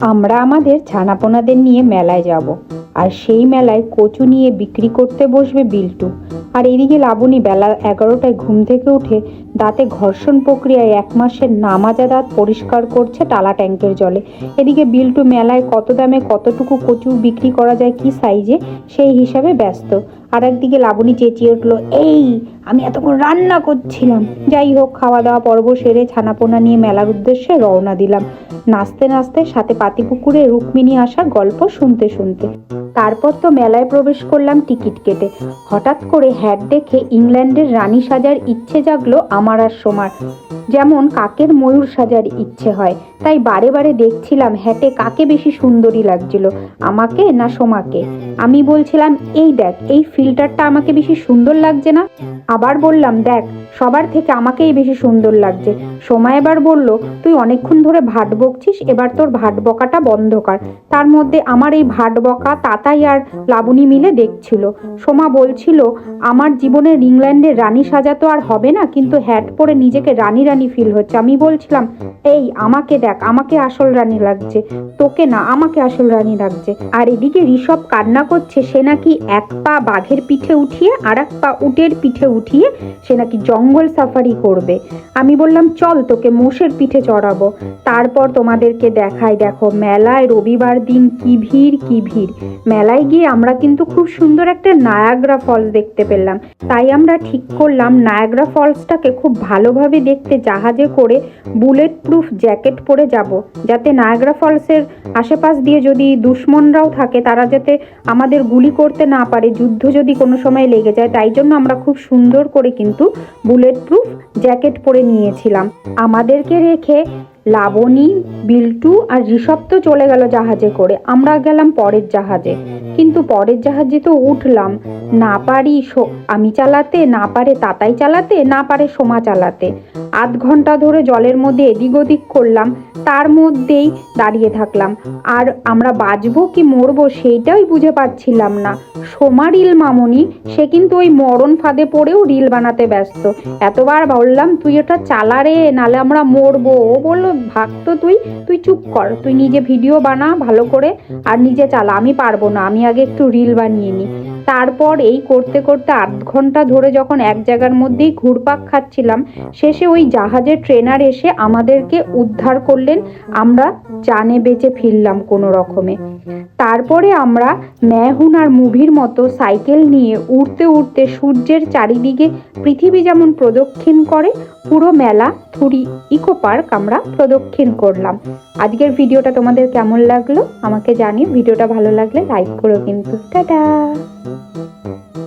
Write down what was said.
আমরা আমাদের ছানাপোনাদের নিয়ে মেলায় যাব। আর সেই মেলায় কচু নিয়ে বিক্রি করতে বসবে বিল্টু। আর এদিকে লাবণী বেলা এগারোটায় ঘুম থেকে উঠে দাঁতে ঘর্ষণ প্রক্রিয়ায় এক মাসের নামাজা দাঁত পরিষ্কার করছে টালা ট্যাঙ্কের জলে। এদিকে বিল্টু মেলায় কত দামে কতটুকু কচু বিক্রি করা যায়, কি সাইজে, সেই হিসাবে ব্যস্ত। আর একদিকে লাবণী চেঁচিয়ে উঠল, এই, আমি এতক্ষণ রান্না করছিলাম। যাই হোক খাওয়া দাওয়া পর্ব সেরে ছানাপোনা নিয়ে মেলার উদ্দেশ্যে রওনা দিলাম। নাচতে নাচতে সাথে পাতিপুকুরে রুক্মিণী আসার গল্প শুনতে শুনতে তারপর তো মেলায় প্রবেশ করলাম টিকিট কেটে। হঠাৎ করে হ্যাট দেখে ইংল্যান্ডের রানী সাজার ইচ্ছে জাগলো আমার আর সোমার। যেমন কাকের ময়ূর সাজার ইচ্ছে হয়, তাই বারে বারে দেখছিলাম হ্যাটে কাকে বেশি সুন্দরী লাগছিল, আমাকে না সোমাকে? আমি বলছিলাম, এই দেখ, এই ফিল্টারটা আমাকে বেশি সুন্দর লাগছে না? আবার বললাম, দেখ, সবার থেকে আমাকেই বেশি সুন্দর লাগছে। সোমা এবার বলল, তুই অনেকক্ষণ ধরে ভাট বকছিস, এবার তোর ভাট বকাটা বন্ধ কর। তার মধ্যে আমার এই ভাট বকা, তাতাই আর লাবণী মিলে দেখছিল। সোমা বলছিল, আমার জীবনের ইংল্যান্ডের রানী সাজা তো আর হবে না, কিন্তু হ্যাট পরে নিজেকে রানী রানী ফিল হচ্ছে। আমি বলছিলাম, এই, আমাকে দেখ, আমাকে আসল রানী লাগছে। তোকে না, আমাকে আসল রানী লাগছে। আর এদিকে ঋষভ কান্না করছে, সে নাকি এক পা বাঘের পিঠে উঠিয়ে আর এক পা উটের পিঠে উঠিয়ে সে নাকি জঙ্গল সাফারি করবে। আমি বললাম, চল তোকে মোষের পিঠে চড়াবো। তারপর তোমাদেরকে দেখাই, দেখো, মেলায় রবিবার দিন কি ভিড় কি ভিড়। মেলায় গিয়ে আমরা কিন্তু খুব সুন্দর একটা নায়াগ্রা ফলস দেখতে পেলাম। তাই আমরা ঠিক করলাম, নায়াগ্রা ফলসটাকে খুব ভালোভাবে দেখতে জাহাজে করে বুলেট প্রুফ জ্যাকেট পরে যাব, যাতে নায়াগ্রা ফলসের আশেপাশ দিয়ে যদি দুশ্মনরাও থাকে, তারা যাতে আমাদের গুলি করতে না পারে, যুদ্ধ যদি কোনো সময় লেগে যায়, তাই জন্য আমরা খুব সুন্দর করে কিন্তু বুলেট প্রুফ জ্যাকেট পরে নিয়েছিলাম। আমাদেরকে রেখে লাবণী, বিল্টু আর ঋষভ তো চলে গেল জাহাজে করে, আমরা গেলাম পরের জাহাজে। কিন্তু পরের জাহাজে তো উঠলাম। না পারি আমি চালাতে, না পারে তাতাই চালাতে, না পারে সোমা চালাতে। আধ ঘণ্টা ধরে জলের মধ্যে এদিক ওদিক করলাম, তার মধ্যেই দাঁড়িয়ে থাকলাম। আর আমরা বাঁচবো কি মরবো সেইটাই বুঝে পাচ্ছিলাম না। সোমা রিল মামনি, সে কিন্তু ওই মরণ ফাঁদে পড়েও রিল বানাতে ব্যস্ত। এতবার বললাম, তুই ওটা চালা রে, নালে আমরা মরবো। ও বলল ভাগতো তুই তুই চুপ কর, তুই নিজে ভিডিও বানা ভালো করে, আর নিজে চালা, আমি পারব না, আমি আগে একটু রিল বানিয়ে নিই। তারপর এই করতে করতে আধ ঘণ্টা ধরে যখন এক জায়গার মধ্যেই ঘুরপাক খাচ্ছিলাম, শেষে ওই জাহাজের ট্রেনার এসে আমাদেরকে উদ্ধার করলেন। আমরা জানে বেঁচে ফিরলাম কোনো রকমে। তারপরে আমরা ম্যাহুন আর মুভির মতো সাইকেল নিয়ে উড়তে উড়তে সূর্যের চারিদিকে পৃথিবী যেমন প্রদক্ষিণ করে, পুরো মেলা থুরি ইকো পার্ক আমরা প্রদক্ষিণ করলাম। আজকের ভিডিওটা তোমাদের কেমন লাগল? আমাকে জানিও। ভিডিওটা ভালো লাগলে লাইক করো কিন্তু। টাটা! Música